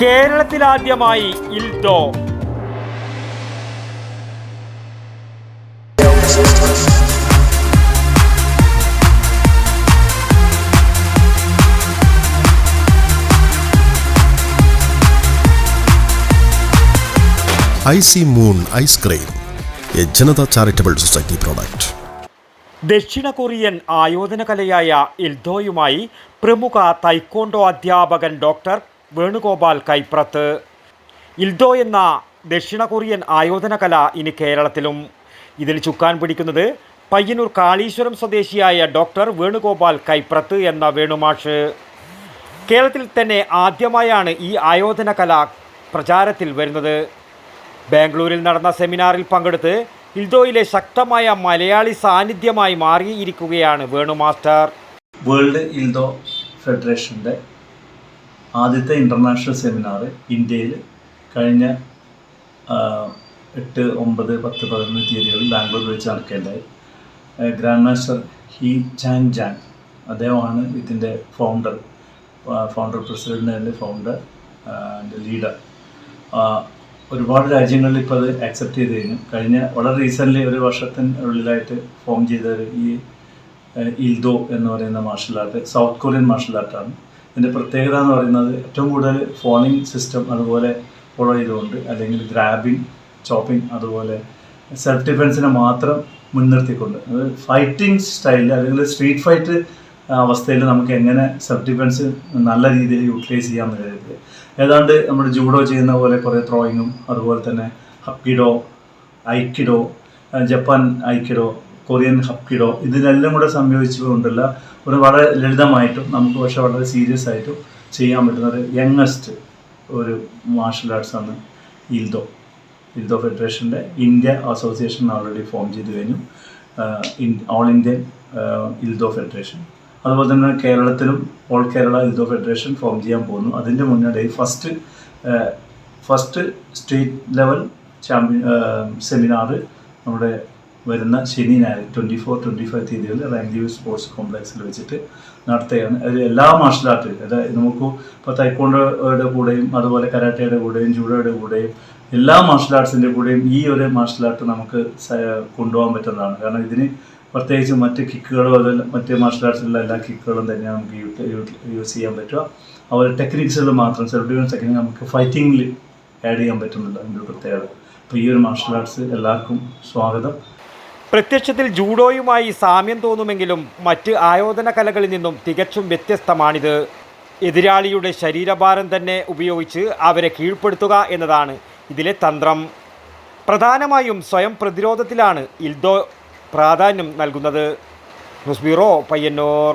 കേരളത്തിലാദ്യമായി ildo IC moon ice cream A Janata charitable society product. ദക്ഷിണ Korean ആയോധന കലയായ ഇൽദോയുമായി പ്രമുഖ തൈക്കോണ്ടോ അധ്യാപകൻ ഡോക്ടർ വേണുഗോപാൽ കൈപ്രത്ത് ഇൽദോ എന്ന ദക്ഷിണ കൊറിയൻ ആയോധന കല ഇനി കേരളത്തിലും. ഇതിൽ ചുക്കാൻ പിടിക്കുന്നത് പയ്യന്നൂർ കാളീശ്വരം സ്വദേശിയായ ഡോക്ടർ വേണുഗോപാൽ കൈപ്രത്ത് എന്ന വേണുമാഷ്. കേരളത്തിൽ തന്നെ ആദ്യമായാണ് ഈ ആയോധന കല പ്രചാരത്തിൽ വരുന്നത്. ബാംഗ്ലൂരിൽ നടന്ന സെമിനാറിൽ പങ്കെടുത്ത് ഇൽദോയിലെ ശക്തമായ മലയാളി സാന്നിധ്യമായി മാറിയിരിക്കുകയാണ് വേണു മാസ്റ്റർ വേൾഡ് ഇൽദോ ഫെഡറേഷന്റെ ആദ്യത്തെ ഇന്റർനാഷണൽ സെമിനാർ ഇന്ത്യയിൽ കഴിഞ്ഞ എട്ട് ഒമ്പത് പത്ത് പതിനൊന്ന് തീയതികളിൽ ബാംഗ്ലൂർ വെച്ച് നടക്കേണ്ടത് grand master He Chang Jang അദ്ദേഹമാണ് ഇതിന്റെ founder founder president founder and leader ഒരുപാട് രാജ്യങ്ങളിൽ ഇപ്പോൾ അത് ആക്സെപ്റ്റ് ചെയ്ത് കഴിഞ്ഞു കഴിഞ്ഞ വളരെ റീസെന്റ്ലി ഒരു വർഷത്തിനുള്ളിലായിട്ട് ഫോം ചെയ്ത ഈ ഇൽദോ എന്ന് പറയുന്ന martial art south Korean martial ആർട്ടാണ് ഇതിന്റെ പ്രത്യേകത എന്ന് പറയുന്നത് ഏറ്റവും കൂടുതൽ ഫോണിംഗ് സിസ്റ്റം അതുപോലെ ഫോളോ ചെയ്തുകൊണ്ട് അല്ലെങ്കിൽ ഗ്രാബിംഗ് ചോപ്പിംഗ് അതുപോലെ സെൽഫ് ഡിഫെൻസിനെ മാത്രം മുൻനിർത്തിക്കൊണ്ട്. അത് ഫൈറ്റിംഗ് സ്റ്റൈലിൽ അല്ലെങ്കിൽ സ്ട്രീറ്റ് ഫൈറ്റ് അവസ്ഥയിൽ നമുക്ക് എങ്ങനെ സെൽഫ് ഡിഫെൻസ് നല്ല രീതിയിൽ യൂട്ടിലൈസ് ചെയ്യാമെന്ന് കരുതി ഏതാണ്ട് നമ്മൾ ജൂഡോ ചെയ്യുന്ന പോലെ കുറേ ത്രോയിങ്ങും അതുപോലെ തന്നെ hapkido aikido Japan aikido Korean hapkido ഇതിനെല്ലാം കൂടെ സംയോജിച്ചുകൊണ്ടുള്ള ഒരു വളരെ ലളിതമായിട്ടും നമുക്ക് പക്ഷേ വളരെ സീരിയസ് ആയിട്ടും ചെയ്യാൻ പറ്റുന്ന ഒരു യങ്ങസ്റ്റ് ഒരു മാർഷൽ ആണ് ഇൽദോ. ഇൽദോ ഫെഡറേഷന്റെ ഇന്ത്യ അസോസിയേഷൻ ഓൾറെഡി ഫോം ചെയ്ത് കഴിഞ്ഞു. All Indian ildo federation. അതുപോലെ തന്നെ കേരളത്തിലും all Kerala ildo federation form ചെയ്യാൻ പോകുന്നു. അതിന്റെ മുന്നോടി first first state level champion seminar നമ്മുടെ വരുന്ന ശനി ഞായർ ട്വന്റി ഫോർ ട്വന്റി ഫൈവ് തീയതികളിൽ റാങ്ക് സ്പോർട്സ് കോംപ്ലക്സിൽ വെച്ചിട്ട് നടത്തുകയാണ്. അത് എല്ലാ മാർഷൽ ആർട്ട് അതായത് നമുക്ക് ഇപ്പോൾ തൈക്കോണ്ടോയുടെ കൂടെയും അതുപോലെ കരാട്ടയുടെ കൂടെയും ജൂഡോയുടെ കൂടെയും എല്ലാ മാർഷൽ ആർട്സിന്റെ കൂടെയും ഈ ഒരു മാർഷൽ ആർട്ട് നമുക്ക് കൊണ്ടുപോകാൻ പറ്റുന്നതാണ്. കാരണം ഇതിന് പ്രത്യേകിച്ച് മറ്റ് കിക്കുകളോ അതല്ല മറ്റ് മാർഷൽ ആർട്സിലുള്ള എല്ലാ കിക്കുകളും തന്നെ നമുക്ക് യൂസ് ചെയ്യാൻ പറ്റുക. അതുപോലെ ടെക്നിക്സുകൾ മാത്രം സെൽഫ് ഡിഫൻസ് ടെക്നിക് നമുക്ക് ഫൈറ്റിങ്ങിൽ ആഡ് ചെയ്യാൻ പറ്റുന്നുണ്ട് അതിന്റെ പ്രത്യേകത. അപ്പോൾ ഈ ഒരു മാർഷൽ ആർട്സ് എല്ലാവർക്കും സ്വാഗതം. പ്രത്യക്ഷത്തിൽ ജൂഡോയുമായി സാമ്യം തോന്നുമെങ്കിലും മറ്റ് ആയോധന കലകളിൽ നിന്നും തികച്ചും വ്യത്യസ്തമാണിത്. എതിരാളിയുടെ ശരീരഭാരം തന്നെ ഉപയോഗിച്ച് അവരെ കീഴ്പ്പെടുത്തുക എന്നതാണ് ഇതിലെ തന്ത്രം. പ്രധാനമായും സ്വയം പ്രതിരോധത്തിലാണ് ഇൽദോ പ്രാധാന്യം നൽകുന്നത്. News bureau Payyanur.